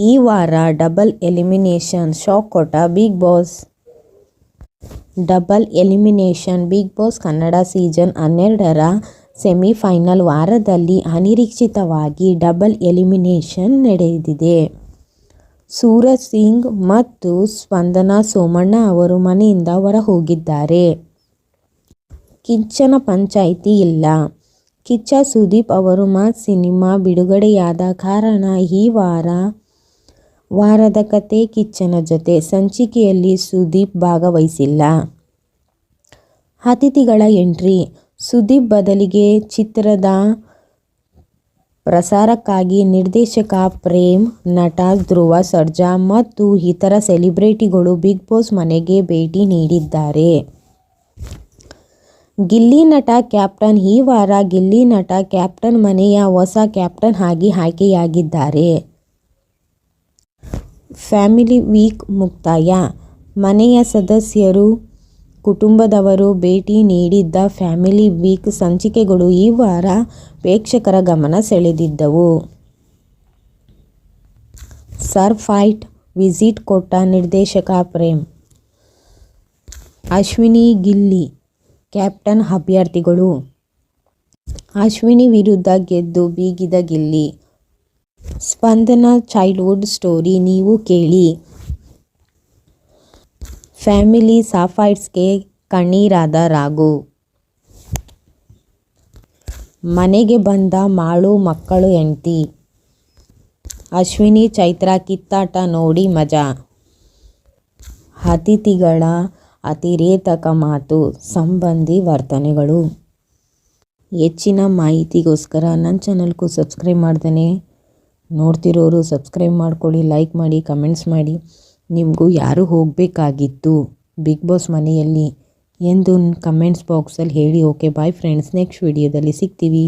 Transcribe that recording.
ಈ ವಾರ double elimination shock ಕೊಟ್ಟ Bigg Boss. Double elimination Bigg Boss Kannada season ಹನ್ನೆರಡರ ಸೆಮಿಫೈನಲ್ ವಾರದಲ್ಲಿ ಅನಿರೀಕ್ಷಿತವಾಗಿ ಡಬಲ್ ಎಲಿಮಿನೇಷನ್ ನಡೆದಿದೆ. ಸೂರಜ್ ಸಿಂಗ್ ಮತ್ತು ಸ್ಪಂದನಾ ಸೋಮಣ್ಣ ಅವರು ಮನೆಯಿಂದ ಹೊರ ಹೋಗಿದ್ದಾರೆ ಕಿಚ್ಚನ ಪಂಚಾಯಿತಿ ಇಲ್ಲ. ಕಿಚ್ಚ ಸುದೀಪ್ ಅವರು ಮಾ ಸಿನಿಮಾ ಬಿಡುಗಡೆಯಾದ ಕಾರಣ ಈ ವಾರ ವಾರದ ಕತೆ ಕಿಚ್ಚನ ಜೊತೆ ಸಂಚಿಕೆಯಲ್ಲಿ ಸುದೀಪ್ ಭಾಗವಹಿಸಿಲ್ಲ. ಅತಿಥಿಗಳ ಎಂಟ್ರಿ, ಸುದೀಪ್ ಬದಲಿಗೆ ಚಿತ್ರದ ಪ್ರಸಾರಕ್ಕಾಗಿ ನಿರ್ದೇಶಕ ಪ್ರೇಮ್, ನಟ ಧ್ರುವ ಸರ್ಜಾ ಮತ್ತು ಇತರ ಸೆಲೆಬ್ರಿಟಿಗಳು ಬಿಗ್ ಬಾಸ್ ಮನೆಗೆ ಭೇಟಿ ನೀಡಿದ್ದಾರೆ. ಗಿಲ್ಲಿ ನಟ ಕ್ಯಾಪ್ಟನ್, ಈ ವಾರ ಗಿಲ್ಲಿ ನಟ ಕ್ಯಾಪ್ಟನ್ ಮನೆಯ ಹೊಸ ಕ್ಯಾಪ್ಟನ್ ಆಗಿ ಆಯ್ಕೆಯಾಗಿದ್ದಾರೆ. ಫ್ಯಾಮಿಲಿ ವೀಕ್ ಮುಕ್ತಾಯ. ಮನೆಯ ಸದಸ್ಯರು, ಕುಟುಂಬದವರು ಭೇಟಿ ನೀಡಿದ್ದ ಫ್ಯಾಮಿಲಿ ವೀಕ್ ಸಂಚಿಕೆಗಳು ಈ ವಾರ ಪ್ರೇಕ್ಷಕರ ಗಮನ ಸೆಳೆದಿದ್ದವು. ಸರ್ಫೈಟ್ ವಿಸಿಟ್ ಕೊಟ್ಟ ನಿರ್ದೇಶಕ ಪ್ರೇಮ್. ಅಶ್ವಿನಿ ಗಿಲ್ಲಿ, ಕ್ಯಾಪ್ಟನ್ ಅಭ್ಯರ್ಥಿಗಳು. ಅಶ್ವಿನಿ ವಿರುದ್ಧ ಗೆದ್ದು ಬೀಗಿದ ಗಿಲ್ಲಿ. ಸ್ಪಂದನ ಚೈಲ್ಡ್ಹುಡ್ ಸ್ಟೋರಿ ನೀವು ಕೇಳಿ. ಫ್ಯಾಮಿಲಿ ಸಾಫೈಟ್ಸ್ಗೆ ಕಣ್ಣೀರಾದ ರಾಘು. ಮನೆಗೆ ಬಂದ ಮಾಳು ಮಕ್ಕಳು ಹೆಂಡ್ತಿ. ಅಶ್ವಿನಿ, ಚೈತ್ರ ಕಿತ್ತಾಟ ನೋಡಿ ಮಜಾ. ಅತಿಥಿಗಳ ಅತಿರೇತಕ ಮಾತು, ಸಂಬಂಧಿ ವರ್ತನೆಗಳು. ಹೆಚ್ಚಿನ ಮಾಹಿತಿಗೋಸ್ಕರ ನನ್ನ ಚಾನಲ್ಗೂ ಸಬ್ಸ್ಕ್ರೈಬ್ ಮಾಡ್ದೇ ನೋಡ್ತಿರೋರು ಸಬ್ಸ್ಕ್ರೈಬ್ ಮಾಡ್ಕೊಳ್ಳಿ, ಲೈಕ್ ಮಾಡಿ, ಕಮೆಂಟ್ಸ್ ಮಾಡಿ. ನಿಮಗೂ ಯಾರು ಹೋಗಬೇಕಾಗಿತ್ತು? ಬಿಗ್ ಬಾಸ್ ಮನೆಯಲ್ಲಿ ಎಂದು ಕಮೆಂಟ್ಸ್ ಬಾಕ್ಸಲ್ಲಿ ಹೇಳಿ, ಓಕೆ, ಬಾಯ್ ಫ್ರೆಂಡ್ಸ್, ನೆಕ್ಸ್ಟ್ ವಿಡಿಯೋದಲ್ಲಿ ಸಿಗ್ತೀವಿ.